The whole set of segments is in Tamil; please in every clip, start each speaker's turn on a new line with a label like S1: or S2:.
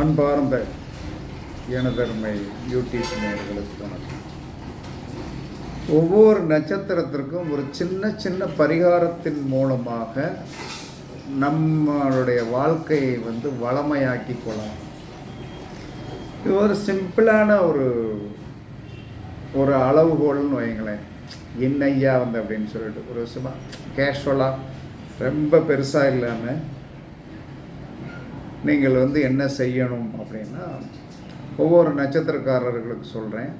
S1: அன்பார்ந்த எனதருமை யூடியூப் நேர்களுக்கு வணக்கம். ஒவ்வொரு நட்சத்திரத்திற்கும் ஒரு சின்ன சின்ன பரிகாரத்தின் மூலமாக நம்மளுடைய வாழ்க்கையை வந்து வளமையாக்கி கொள்ளலாம். இது ஒரு சிம்பிளான ஒரு ஒரு அளவுகோல்னு வைங்களேன் என்னையா வந்து அப்படின்னு சொல்லிட்டு ஒரு சும்மா கேஷுவலாக ரொம்ப பெருசாக இல்லாமல் நீங்கள் வந்து என்ன செய்யணும் அப்படின்னா ஒவ்வொரு நட்சத்திரக்காரர்களுக்கு சொல்கிறேன்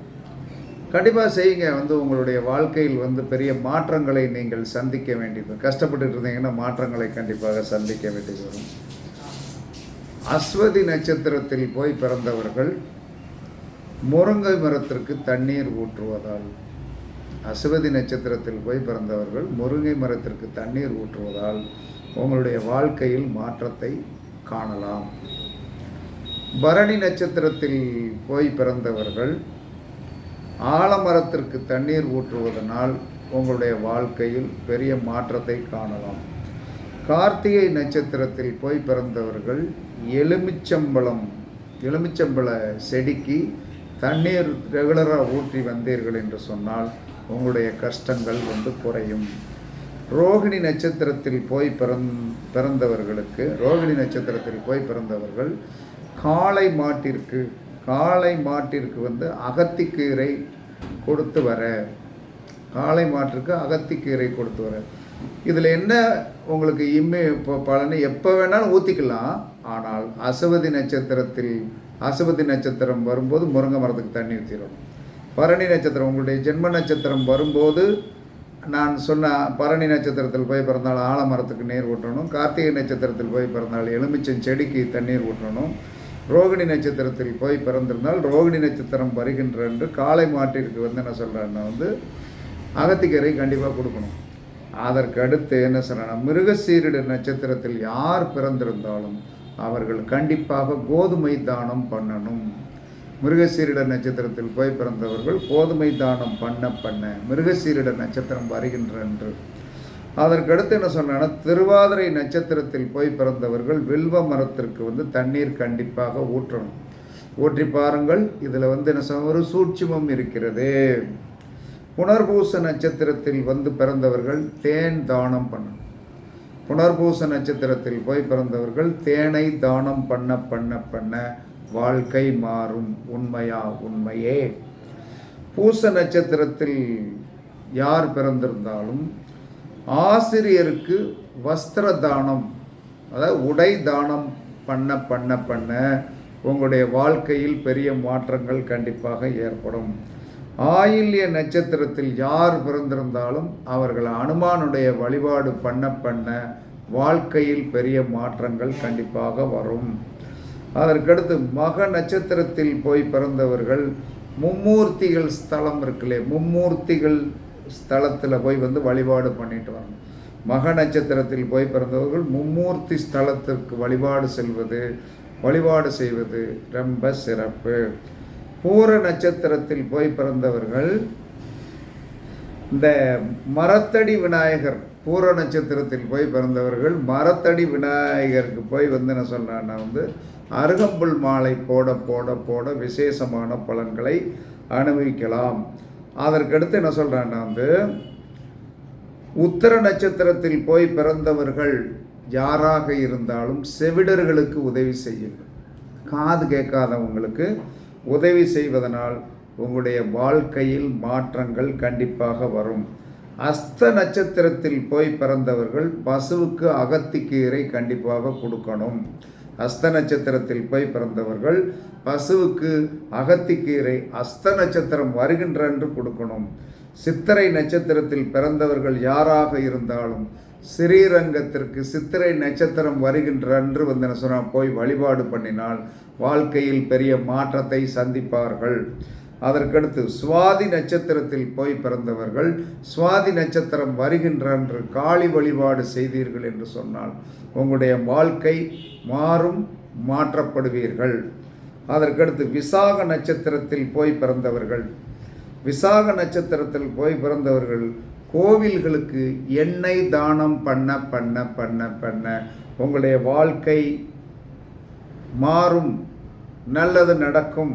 S1: கண்டிப்பாக செய்யுங்க. வந்து உங்களுடைய வாழ்க்கையில் வந்து பெரிய மாற்றங்களை நீங்கள் சந்திக்க வேண்டியது கஷ்டப்பட்டு இருந்தீங்கன்னா மாற்றங்களை கண்டிப்பாக சந்திக்க வேண்டியது வரும். அஸ்வதி நட்சத்திரத்தில் போய் பிறந்தவர்கள் முருங்கை மரத்திற்கு தண்ணீர் ஊற்றுவதால் அஸ்வதி நட்சத்திரத்தில் போய் பிறந்தவர்கள் முருங்கை மரத்திற்கு தண்ணீர் ஊற்றுவதால் உங்களுடைய வாழ்க்கையில் மாற்றத்தை காணலாம். பரணி நட்சத்திரத்தில் போய் பிறந்தவர்கள் ஆலமரத்திற்கு தண்ணீர் ஊற்றுவதனால் உங்களுடைய வாழ்க்கையில் பெரிய மாற்றத்தை காணலாம். கார்த்திகை நட்சத்திரத்தில் போய் பிறந்தவர்கள் எலுமிச்சம்பழம் எலுமிச்சம்பழ செடிக்கு தண்ணீர் ரெகுலராக ஊற்றி வந்தீர்கள் என்று சொன்னால் உங்களுடைய கஷ்டங்கள் வந்து குறையும். ரோகிணி நட்சத்திரத்தில் போய் பிறந் பிறந்தவர்களுக்கு ரோகிணி நட்சத்திரத்தில் போய் பிறந்தவர்கள் காளை மாட்டிற்கு காளை மாட்டிற்கு வந்து அகத்திக்கீரை கொடுத்து வர. காளை மாட்டிற்கு அகத்திக்கீரை கொடுத்து வர. இதில் என்ன உங்களுக்கு இம்மே இப்போ பலனை எப்போ வேணாலும் ஊற்றிக்கலாம் ஆனால் அசுவதி நட்சத்திரத்தில் அசுவதி நட்சத்திரம் வரும்போது முருங்கை மரத்துக்கு தண்ணி ஊற்றிடணும் பரணி நட்சத்திரம் உங்களுடைய ஜென்ம நட்சத்திரம் வரும்போது நான் சொன்ன பரணி நட்சத்திரத்தில் போய் பிறந்தால் ஆலமரத்துக்கு நீர் ஊற்றணும் கார்த்திகை நட்சத்திரத்தில் போய் பிறந்தால் எலுமிச்சம் செடிக்கு தண்ணீர் ஊற்றணும் ரோகிணி நட்சத்திரத்தில் போய் பிறந்திருந்தால் ரோகிணி நட்சத்திரம் வருகின்ற என்று காலை மாட்டிற்கு வந்து என்ன சொல்கிறேன்னா வந்து அகத்திக்கரை கண்டிப்பாக கொடுக்கணும். அதற்கு அடுத்து என்ன சொல்கிறேன்னா மிருகசீரிட நட்சத்திரத்தில் யார் பிறந்திருந்தாலும் அவர்கள் கண்டிப்பாக கோதுமை தானம் பண்ணணும். மிருகசீரிட நட்சத்திரத்தில் போய் பிறந்தவர்கள் கோதுமை தானம் பண்ண பண்ண மிருகசீரிட நட்சத்திரம் வருகின்ற என்று அதற்கடுத்து என்ன சொன்னால் திருவாதிரை நட்சத்திரத்தில் போய் பிறந்தவர்கள் வில்வ மரத்திற்கு வந்து தண்ணீர் கண்டிப்பாக ஊற்றணும். ஊற்றி பாருங்கள் இதில் வந்து என்ன சொன்ன ஒரு சூட்சுமம் இருக்கிறது. புனர்பூச நட்சத்திரத்தில் வந்து பிறந்தவர்கள் தேன் தானம் பண்ணணும். புனர்பூச நட்சத்திரத்தில் போய் பிறந்தவர்கள் தேனை தானம் பண்ண பண்ண பண்ண வாழ்க்கை மாறும் உண்மையா உண்மையே. பூச நட்சத்திரத்தில் யார் பிறந்திருந்தாலும் ஆசிரியருக்கு வஸ்திர தானம் அதாவது உடை தானம் பண்ண பண்ண பண்ண உங்களுடைய வாழ்க்கையில் பெரிய மாற்றங்கள் கண்டிப்பாக ஏற்படும். ஆயில்ய நட்சத்திரத்தில் யார் பிறந்திருந்தாலும் அவர்கள் அனுமானுடைய வழிபாடு பண்ண பண்ண வாழ்க்கையில் பெரிய மாற்றங்கள் கண்டிப்பாக வரும். அதற்கடுத்து மக நட்சத்திரத்தில் போய் பிறந்தவர்கள் மும்மூர்த்திகள் ஸ்தலம் இருக்குல்லே மும்மூர்த்திகள் ஸ்தலத்தில் போய் வந்து வழிபாடு பண்ணிட்டு வரணும் மக நட்சத்திரத்தில் போய் பிறந்தவர்கள் மும்மூர்த்தி ஸ்தலத்திற்கு வழிபாடு செல்வது வழிபாடு செய்வது ரொம்ப சிறப்பு. பூர நட்சத்திரத்தில் போய் பிறந்தவர்கள் இந்த மரத்தடி விநாயகர் பூர நட்சத்திரத்தில் போய் பிறந்தவர்கள் மரத்தடி விநாயகருக்கு போய் வந்து என்ன சொல்கிறேன்னா வந்து அருகம்புல் மாலை போட போட போட விசேஷமான பலன்களை அனுபவிக்கலாம். அதற்கடுத்து என்ன சொல்கிறேன்னா வந்து உத்தர நட்சத்திரத்தில் போய் பிறந்தவர்கள் யாராக இருந்தாலும் செவிடர்களுக்கு உதவி செய்யுங்கள். காது கேட்காதவங்களுக்கு உதவி செய்வதனால் உங்களுடைய வாழ்க்கையில் மாற்றங்கள் கண்டிப்பாக வரும். அஸ்த நட்சத்திரத்தில் போய் பிறந்தவர்கள் பசுவுக்கு அகத்திக்கீரை கண்டிப்பாக கொடுக்கணும். அஸ்த நட்சத்திரத்தில் போய் பிறந்தவர்கள் பசுவுக்கு அகத்திக்கீரை அஸ்த நட்சத்திரம் வருகின்ற என்று கொடுக்கணும். சித்திரை நட்சத்திரத்தில் பிறந்தவர்கள் யாராக இருந்தாலும் ஸ்ரீரங்கத்திற்கு சித்திரை நட்சத்திரம் வருகின்ற அன்று வந்து என்ன சொன்னால் போய் வழிபாடு பண்ணினால் வாழ்க்கையில் பெரிய மாற்றத்தை சந்திப்பார்கள். அதற்கடுத்து சுவாதி நட்சத்திரத்தில் போய் பிறந்தவர்கள் சுவாதி நட்சத்திரம் வருகின்ற அன்று காளி வழிபாடு செய்தீர்கள் என்று சொன்னால் உங்களுடைய வாழ்க்கை மாறும் மாற்றப்படுவீர்கள். அதற்கடுத்து விசாக நட்சத்திரத்தில் போய் பிறந்தவர்கள். விசாக நட்சத்திரத்தில் போய் பிறந்தவர்கள் கோவில்களுக்கு எண்ணெய் தானம் பண்ண பண்ண பண்ண பண்ண உங்களுடைய வாழ்க்கை மாறும் நல்லது நடக்கும்.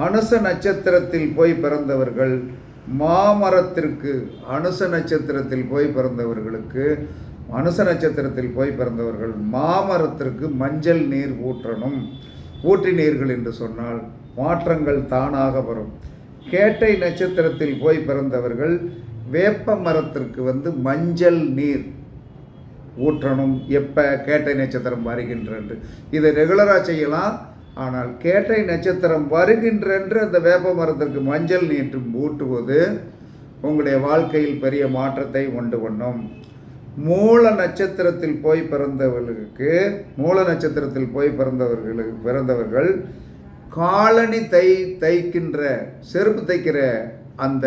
S1: அனுச நட்சத்திரத்தில் போய் பிறந்தவர்கள் மாமரத்திற்கு அனுச நட்சத்திரத்தில் போய் பிறந்தவர்களுக்கு அனுச நட்சத்திரத்தில் போய் பிறந்தவர்கள் மாமரத்திற்கு மஞ்சள் நீர் ஊற்றணும். ஊற்றினீர்கள் என்று சொன்னால் மாற்றங்கள் தானாக வரும். கேட்டை நட்சத்திரத்தில் போய் பிறந்தவர்கள் வேப்ப மரத்திற்கு வந்து மஞ்சள் நீர் ஊற்றணும். எப்போ? கேட்டை நட்சத்திரம் வருகின்றன்று இதை ரெகுலராக செய்யலாம். ஆனால் கேட்டை நட்சத்திரம் வருகின்றென்று அந்த வேப்ப மரத்திற்கு மஞ்சள் நீர் ஊட்டுவது உங்களுடைய வாழ்க்கையில் பெரிய மாற்றத்தை உண்டு பண்ணும். மூல நட்சத்திரத்தில் போய் பிறந்தவர்களுக்கு மூல நட்சத்திரத்தில் போய் பிறந்தவர்களுக்கு பிறந்தவர்கள் காலணி தை தைக்கின்ற செருப்பு தைக்கிற அந்த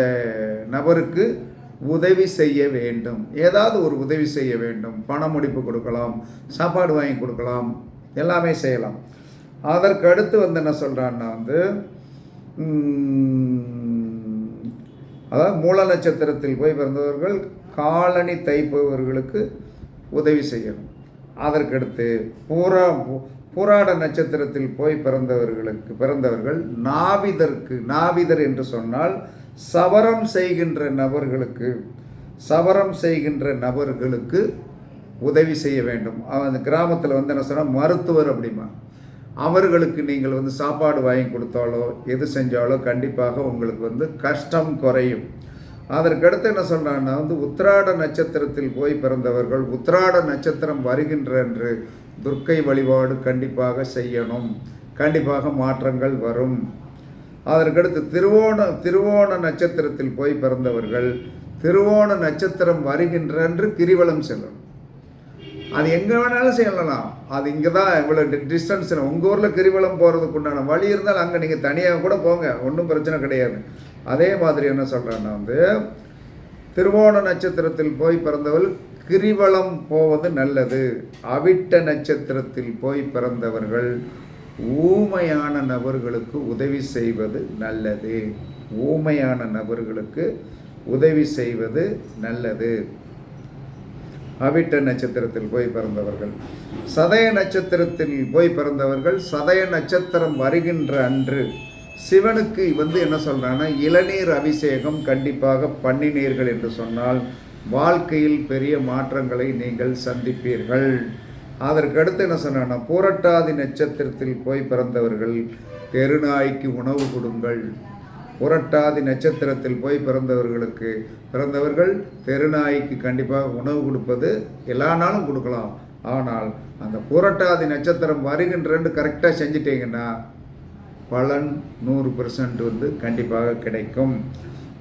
S1: நபருக்கு உதவி செய்ய வேண்டும். ஏதாவது ஒரு உதவி செய்ய வேண்டும். பண முடிப்பு கொடுக்கலாம் சாப்பாடு வாங்கி கொடுக்கலாம் எல்லாமே செய்யலாம். அதற்கு அடுத்து வந்து என்ன சொல்கிறான்னா வந்து அதாவது மூல நட்சத்திரத்தில் போய் பிறந்தவர்கள் காலணி தைப்பவர்களுக்கு உதவி செய்யணும். அதற்கடுத்து பூரா பூ- பூராட நட்சத்திரத்தில் போய் பிறந்தவர்களுக்கு பிறந்தவர்கள் நாவிதற்கு நாவிதர் என்று சொன்னால் சவரம் செய்கின்ற நபர்களுக்கு சவரம் செய்கின்ற நபர்களுக்கு உதவி செய்ய வேண்டும். அவன் அந்த கிராமத்தில் வந்து என்ன சொன்னால் மருத்துவர் அப்படிமா அவர்களுக்கு நீங்கள் வந்து சாப்பாடு வாங்கி கொடுத்தாலோ எது செஞ்சாலோ கண்டிப்பாக உங்களுக்கு வந்து கஷ்டம் குறையும். அதற்கடுத்து என்ன சொல்கிறான்னா வந்து உத்திராட நட்சத்திரத்தில் போய் பிறந்தவர்கள் உத்திராட நட்சத்திரம் வருகின்ற என்று துர்க்கை வழிபாடு கண்டிப்பாக செய்யணும். கண்டிப்பாக மாற்றங்கள் வரும். அதற்கடுத்து திருவோண திருவோண நட்சத்திரத்தில் போய் பிறந்தவர்கள் திருவோண நட்சத்திரம் வருகின்ற என்று கிரிவலம் செல்லணும். அது எங்கே வேணாலும் செய்யலாம். அது இங்கே தான் இவ்வளோ டிஸ்டன்ஸ் உங்கள் ஊரில் கிரிவலம் போகிறதுக்கு உண்டான வழி இருந்தால் அங்கே நீங்கள் தனியாக கூட போங்க. ஒன்றும் பிரச்சனை கிடையாது. அதே மாதிரி என்ன சொல்கிறேன்னா வந்து திருவோண நட்சத்திரத்தில் போய் பிறந்தவள் கிரிவலம் போவது நல்லது. அவிட்ட நட்சத்திரத்தில் போய் பிறந்தவர்கள் ஊமையான நபர்களுக்கு உதவி செய்வது நல்லது. ஊமையான நபர்களுக்கு உதவி செய்வது நல்லது. அவிட்ட நட்சத்திரத்தில் போய் பிறந்தவர்கள். சதய நட்சத்திரத்தில் போய் பிறந்தவர்கள் சதய நட்சத்திரம் வருகின்ற அன்று சிவனுக்கு வந்து என்ன சொல்றாங்கன்னா இளநீர் அபிஷேகம் கண்டிப்பாக பண்ணினீர்கள் என்று சொன்னால் வாழ்க்கையில் பெரிய மாற்றங்களை நீங்கள் சந்திப்பீர்கள். அதற்கடுத்து என்ன சொன்னான்னா பூரட்டாதி நட்சத்திரத்தில் போய் பிறந்தவர்கள் தெருநாய்க்கு உணவு கொடுங்கள். புரட்டாதி நட்சத்திரத்தில் போய் பிறந்தவர்களுக்கு பிறந்தவர்கள் தெருநாய்க்கு கண்டிப்பாக உணவு கொடுப்பது எல்லா நாளும் கொடுக்கலாம். ஆனால் அந்த புரட்டாதி நட்சத்திரம் வருகின்றன்னு கரெக்டாக செஞ்சிட்டீங்கன்னா பலன் நூறு பெர்சன்ட் வந்து கண்டிப்பாக கிடைக்கும்.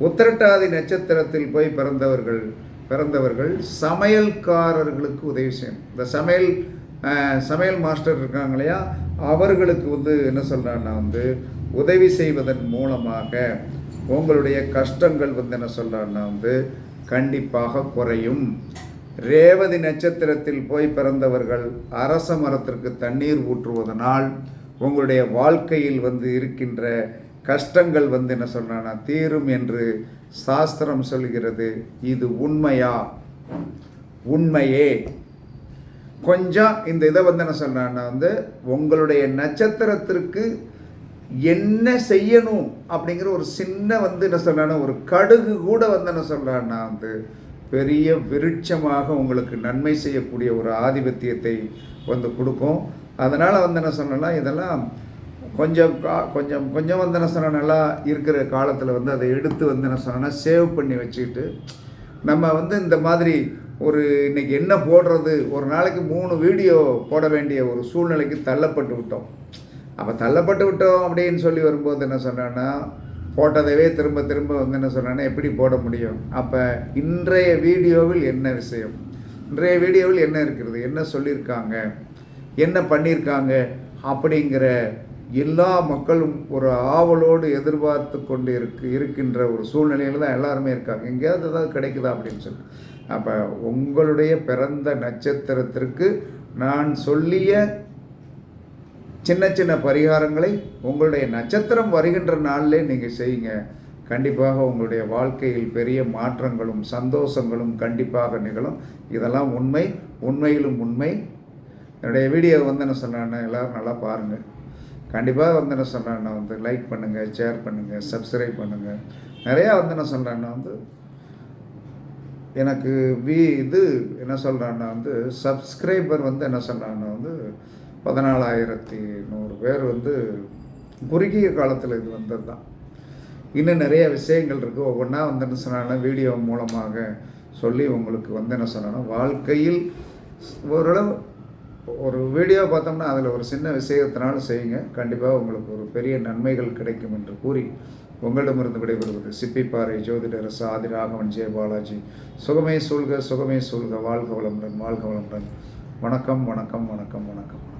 S1: உத்திரட்டாதி நட்சத்திரத்தில் போய் பிறந்தவர்கள் பிறந்தவர்கள் சமையல்காரர்களுக்கு உதவி செய்யணும் இந்த சமையல் சமையல் மாஸ்டர் இருக்காங்க இல்லையா? அவர்களுக்கு வந்து என்ன சொல்கிறான்னா வந்து உதவி செய்வதன் மூலமாக உங்களுடைய கஷ்டங்கள் வந்து என்ன சொல்கிறான்னா வந்து கண்டிப்பாக குறையும். ரேவதி நட்சத்திரத்தில் போய் பிறந்தவர்கள் அரச மரத்திற்கு தண்ணீர் ஊற்றுவதனால் உங்களுடைய வாழ்க்கையில் வந்து இருக்கின்ற கஷ்டங்கள் வந்து என்ன சொல்றானா தீரும் என்று சாஸ்திரம் சொல்கிறது. இது உண்மையா? உண்மையே. கொஞ்சம் இந்த இதை வந்து என்ன சொல்கிறேன்னா வந்து உங்களுடைய நட்சத்திரத்திற்கு என்ன செய்யணும் அப்படிங்கிற ஒரு சின்ன வந்து என்ன சொல்றான்னா ஒரு கடுகு கூட வந்து என்ன சொல்கிறேன்னா வந்து பெரிய விருட்சமாக உங்களுக்கு நன்மை செய்யக்கூடிய ஒரு ஆதிபத்தியத்தை வந்து கொடுக்கும். அதனால் வந்து என்ன சொன்னேன்னா இதெல்லாம் கொஞ்சம் கா கொஞ்சம் கொஞ்சம் வந்து என்ன சொன்ன நல்லா இருக்கிற காலத்தில் வந்து அதை எடுத்து வந்து என்ன சொன்னேன்னா சேவ் பண்ணி வச்சுக்கிட்டு நம்ம வந்து இந்த மாதிரி ஒரு இன்றைக்கி என்ன போடுறது? ஒரு நாளைக்கு மூணு வீடியோ போட வேண்டிய ஒரு சூழ்நிலைக்கு தள்ளப்பட்டு விட்டோம். அப்போ தள்ளப்பட்டு விட்டோம் அப்படின்னு சொல்லி வரும்போது என்ன சொன்னேன்னா போட்டதவே திரும்ப திரும்ப வந்து என்ன சொன்னேன்னா எப்படி போட முடியும்? அப்போ இன்றைய வீடியோவில் என்ன விஷயம்? இன்றைய வீடியோவில் என்ன இருக்கிறது? என்ன சொல்லியிருக்காங்க? என்ன பண்ணியிருக்காங்க? அப்படிங்கிற எல்லா மக்களும் ஒரு ஆவலோடு எதிர்பார்த்து கொண்டு இருக்கு இருக்கின்ற ஒரு சூழ்நிலையில் தான் எல்லாருமே இருக்காங்க. எங்கேயாவது ஏதாவது கிடைக்குதா அப்படின்னு சொல்லி. அப்போ உங்களுடைய பிறந்த நட்சத்திரத்திற்கு நான் சொல்லிய சின்ன சின்ன பரிகாரங்களை உங்களுடைய நட்சத்திரம் வருகின்ற நாளிலே நீங்கள் செய்யுங்க. கண்டிப்பாக உங்களுடைய வாழ்க்கையில் பெரிய மாற்றங்களும் சந்தோஷங்களும் கண்டிப்பாக நிகழும். இதெல்லாம் உண்மை உண்மையிலும் உண்மை. என்னுடைய வீடியோ வந்து என்ன சொன்னேன்னா எல்லோரும் நல்லா பாருங்கள் கண்டிப்பாக வந்து என்ன சொல்கிறேன்னா வந்து லைக் பண்ணுங்கள் ஷேர் பண்ணுங்கள் சப்ஸ்கிரைப் பண்ணுங்கள் நிறையா வந்து என்ன சொல்கிறேன்னா வந்து எனக்கு வி இது என்ன சொல்கிறான்னா வந்து சப்ஸ்கிரைபர் வந்து என்ன சொல்கிறான்னா வந்து பதினாலாயிரத்தி நூறு பேர் வந்து குறுகிய காலத்தில் இது வந்தது தான் இன்னும் நிறைய விஷயங்கள் இருக்குது ஒவ்வொன்றா வந்து என்ன சொன்னாலும் வீடியோ மூலமாக சொல்லி உங்களுக்கு வந்து என்ன சொன்னாலும் வாழ்க்கையில் ஓரளவு ஒரு வீடியோ பார்த்தோம்னா அதில் ஒரு சின்ன விஷயத்தினாலும் செய்யுங்க. கண்டிப்பாக உங்களுக்கு ஒரு பெரிய நன்மைகள் கிடைக்கும் என்று கூறி உங்களிடமிருந்து விடைபெறுவது சிப்பிப்பாறை ஜோதிடரசு ஆதி ராகவன் ஜெய பாலாஜி. சுகமே சூழ்க சுகமே சூழ்க. வாழ்க வளமுடன் வாழ்க வளமுடன். வணக்கம் வணக்கம் வணக்கம் வணக்கம்.